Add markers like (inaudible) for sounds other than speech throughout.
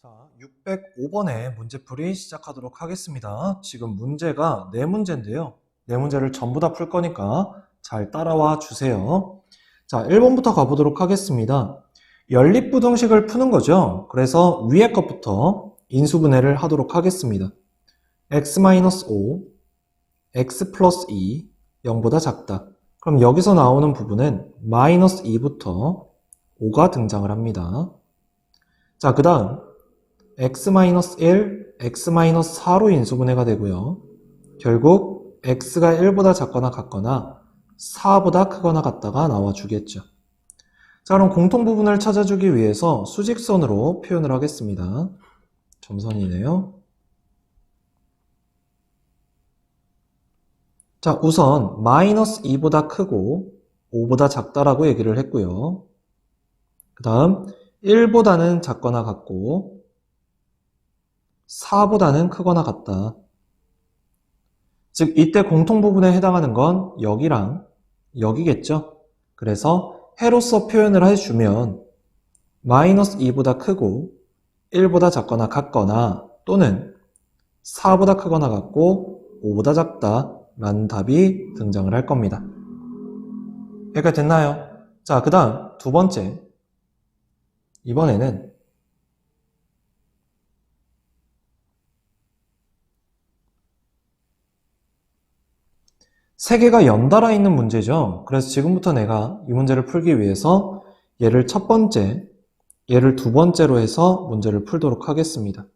자, 605번의 문제풀이 시작하도록 하겠습니다. 지금 문제가 네 문제인데요. 네 문제를 전부 다 풀 거니까 잘 따라와 주세요. 자, 1번부터 가보도록 하겠습니다. 연립부등식을 푸는 거죠. 그래서 위에 것부터 인수분해를 하도록 하겠습니다. x-5, x 플러스 2, 0보다 작다. 그럼 여기서 나오는 부분은 마이너스 2부터 5가 등장을 합니다. 자, 그 다음 x-1, x-4로 인수분해가 되고요. 결국 x가 1보다 작거나 같거나 4보다 크거나 같다가 나와주겠죠. 자, 그럼 공통 부분을 찾아주기 위해서 수직선으로 표현을 하겠습니다. 점선이네요. 자, 우선 마이너스 2보다 크고 5보다 작다라고 얘기를 했고요. 그 다음 1보다는 작거나 같고 4보다는 크거나 같다. 즉 이때 공통 부분에 해당하는 건 여기랑 여기겠죠. 그래서 해로서 표현을 해주면 마이너스 2보다 크고 1보다 작거나 같거나 또는 4보다 크거나 같고 5보다 작다 라는 답이 등장을 할 겁니다. 여기까지 됐나요? 자, 그 다음 두 번째. 이번에는 세 개가 연달아 있는 문제죠. 그래서 지금부터 내가 이 문제를 풀기 위해서 얘를 첫 번째, 얘를 두 번째로 해서 문제를 풀도록 하겠습니다.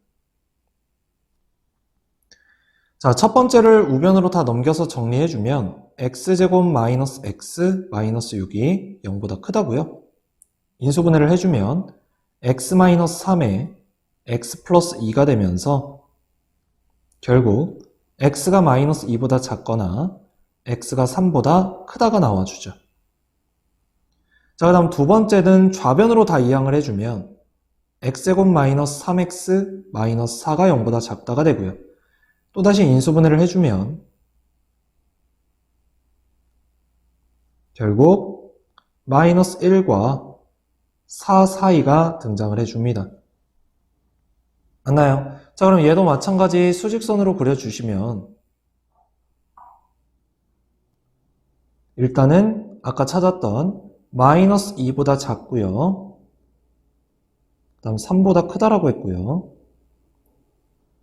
자, 첫 번째를 우변으로 다 넘겨서 정리해주면 x제곱 마이너스 x 마이너스 6이 0보다 크다고요. 인수분해를 해주면 x 마이너스 3에 x 플러스 2가 되면서 결국 x가 마이너스 2보다 작거나 x가 3보다 크다가 나와주죠. 자, 그 다음 두 번째는 좌변으로 다 이항을 해주면 x제곱 마이너스 3x 마이너스 4가 0보다 작다가 되고요. 또다시 인수분해를 해주면 결국 마이너스 1과 4 사이가 등장을 해줍니다. 맞나요? 자, 그럼 얘도 마찬가지 수직선으로 그려주시면 일단은 아까 찾았던 마이너스 2보다 작고요. 그 다음 3보다 크다라고 했고요.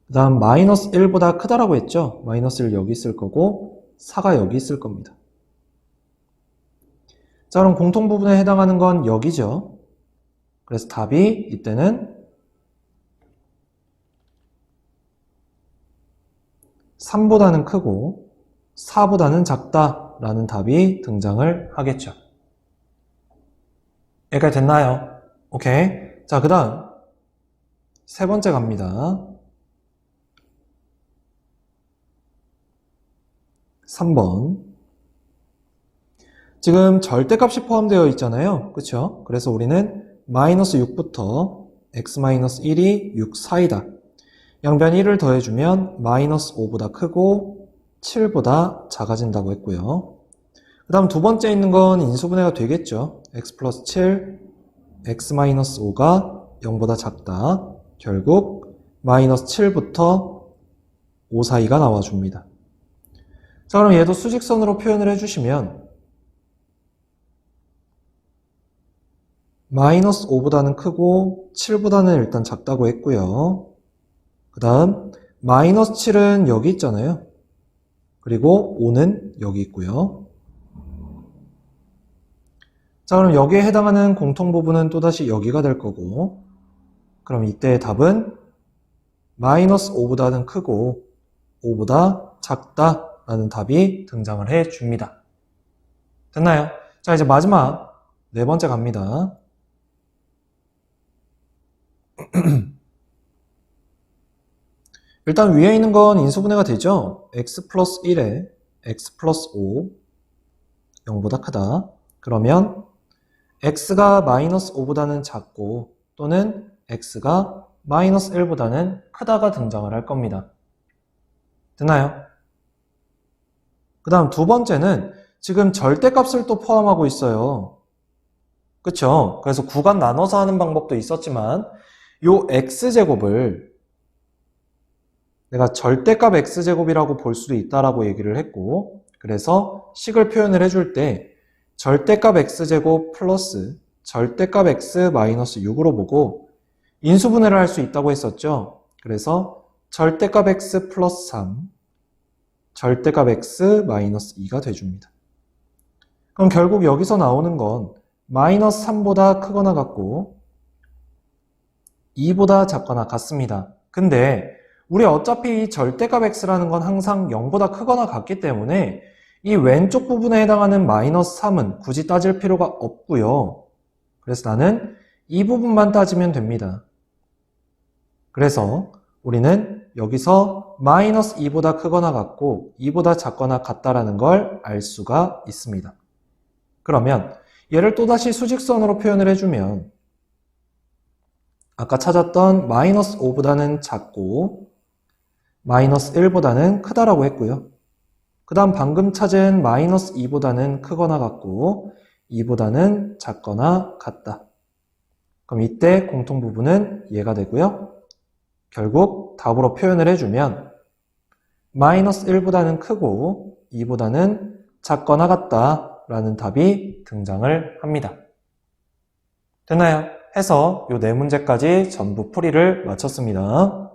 그 다음 마이너스 1보다 크다라고 했죠. 마이너스 1 여기 있을 거고 4가 여기 있을 겁니다. 자 그럼 공통 부분에 해당하는 건 여기죠. 그래서 답이 이때는 3보다는 크고 4보다는 작다 라는 답이 등장을 하겠죠. 여기까지 됐나요? 오케이. 자, 그 다음 세 번째 갑니다. 3번. 지금 절대값이 포함되어 있잖아요. 그쵸? 그래서 우리는 마이너스 6부터 x-1이 6 사이다. 양변 1을 더해주면 마이너스 5보다 크고 7보다 작아진다고 했고요. 그 다음 두 번째 있는 건 인수분해가 되겠죠. x 플러스 7, x-5가 0보다 작다. 결국 마이너스 7부터 5 사이가 나와줍니다. 자, 그럼 얘도 수직선으로 표현을 해주시면 마이너스 5보다는 크고 7보다는 일단 작다고 했고요. 그 다음 마이너스 7은 여기 있잖아요. 그리고 5는 여기 있고요. 자, 그럼 여기에 해당하는 공통 부분은 또다시 여기가 될 거고 그럼 이때의 답은 마이너스 5보다는 크고 5보다 작다 라는 답이 등장을 해 줍니다. 됐나요? 자, 이제 마지막 네 번째 갑니다. (clears throat) 일단 위에 있는 건 인수분해가 되죠? x 플러스 1에 x 플러스 5 0보다 크다. 그러면 x가 마이너스 5보다는 작고 또는 x가 마이너스 1보다는 크다가 등장을 할 겁니다. 됐나요? 그 다음 두 번째는 지금 절대값을 또 포함하고 있어요. 그쵸? 그래서 구간 나눠서 하는 방법도 있었지만 요 x제곱을 내가 절대값 x제곱이라고 볼 수도 있다라고 얘기를 했고 그래서 식을 표현을 해줄 때 절대값 x제곱 플러스 절대값 x 마이너스 6으로 보고 인수분해를 할 수 있다고 했었죠. 그래서 절대값 x 플러스 3, 절대값 x 마이너스 2가 돼줍니다. 그럼 결국 여기서 나오는 건 마이너스 3보다 크거나 같고 2보다 작거나 같습니다. 근데 우리 어차피 이 절대값 x라는 건 항상 0보다 크거나 같기 때문에 이 왼쪽 부분에 해당하는 마이너스 3은 굳이 따질 필요가 없고요. 그래서 나는 이 부분만 따지면 됩니다. 그래서 우리는 여기서 마이너스 2보다 크거나 같고 2보다 작거나 같다라는 걸 알 수가 있습니다. 그러면 얘를 또다시 수직선으로 표현을 해주면 아까 찾았던 마이너스 5보다는 작고 마이너스 1보다는 크다라고 했고요. 그 다음 방금 찾은 마이너스 2보다는 크거나 같고 2보다는 작거나 같다. 그럼 이때 공통 부분은 얘가 되고요. 결국 답으로 표현을 해주면 마이너스 1보다는 크고 2보다는 작거나 같다 라는 답이 등장을 합니다. 됐나요? 해서 이 네 문제까지 전부 풀이를 마쳤습니다.